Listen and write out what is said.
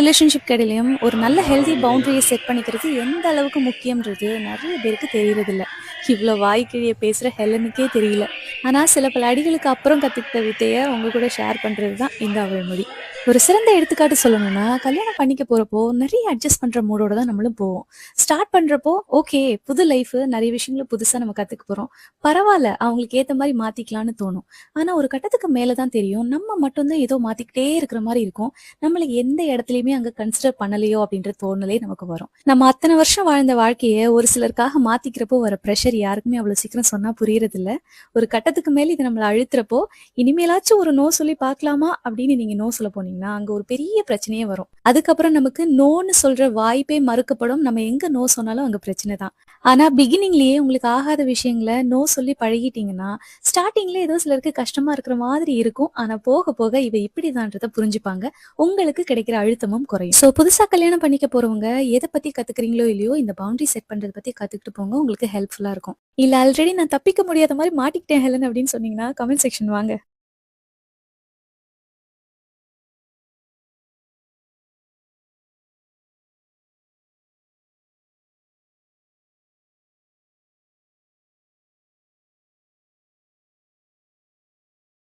Relationship கடையிலையும் ஒரு நல்ல ஹெல்தி பவுண்டரியை செட் பண்ணிக்கிறது எந்த அளவுக்கு முக்கியம்ன்றது நிறைய பேருக்கு தெரியறதில்ல. இவ்வளோ வாய்க்கிழியை பேசுகிற ஹெலனுக்கே தெரியல. ஆனால் சில பல அடிகளுக்கு அப்புறம் கற்றுக்கிட்ட வித்தையை உங்கள் கூட ஷேர் பண்ணுறது தான் இந்த அவள் மொழி ஒரு சிறந்த எடுத்துக்காட்டு சொல்லணும்னா கல்யாணம் பண்ணிக்க போறப்போ நிறைய அட்ஜஸ்ட் பண்ற மூடோட தான் நம்மளும் போவோம். ஸ்டார்ட் பண்றப்போ ஓகே புது லைஃப் நிறைய விஷயங்களும் புதுசா நம்ம கத்துக்க போறோம். பரவாயில்ல அவங்களுக்கு ஏத்த மாதிரி மாத்திக்கலாம்னு தோணும். ஆனா ஒரு கட்டத்துக்கு மேலதான் தெரியும். நம்ம மட்டும்தான் ஏதோ மாத்திக்கிட்டே இருக்கிற மாதிரி இருக்கும். நம்மளுக்கு எந்த இடத்துலையுமே அங்க கன்சிடர் பண்ணலையோ அப்படின்ற தோணலே நமக்கு வரும். நம்ம அத்தனை வருஷம் வாழ்ந்த வாழ்க்கையை ஒரு சிலருக்காக மாத்திக்கிறப்போ வர ப்ரெஷர் யாருக்குமே அவ்வளவு சீக்கிரம் சொன்னா புரியறது இல்ல ஒரு கட்டத்துக்கு மேல இது நம்மளை அழுத்துறப்போ இனிமேலாச்சும் ஒரு நோ சொல்லி பார்க்கலாமா அப்படின்னு நீங்க நோ சொல்ல போனீங்க. போனீங்கன்னா அங்க ஒரு பெரிய பிரச்சனையே வரும். அதுக்கப்புறம் நமக்கு நோன்னு சொல்ற வாய்ப்பே மறுக்கப்படும். நம்ம எங்க நோ சொன்னாலும் அங்க பிரச்சனை தான். ஆனா பிகினிங்லயே உங்களுக்கு ஆகாத விஷயங்களை நோ சொல்லி பழகிட்டீங்கன்னா ஸ்டார்டிங்ல ஏதோ சிலருக்கு கஷ்டமா இருக்கிற மாதிரி இருக்கும். ஆனா போக போக இவ இப்படிதான்றத புரிஞ்சுப்பாங்க. உங்களுக்கு கிடைக்கிற அழுத்தமும் குறையும். ஸோ புதுசா கல்யாணம் பண்ணிக்க போறவங்க எதை பத்தி கத்துக்கிறீங்களோ இல்லையோ இந்த பவுண்டரி செட் பண்றதை பத்தி கத்துக்கிட்டு போங்க. உங்களுக்கு ஹெல்ப்ஃபுல்லா இருக்கும். இல்ல ஆல்ரெடி நான் தப்பிக்க முடியாத மாதிரி மாட்டிக்கிட்டேன் ஹெலன் அப்படின்னு சொன்னீங்கன்னா கமெண்ட் செக்ஷன் வாங்க.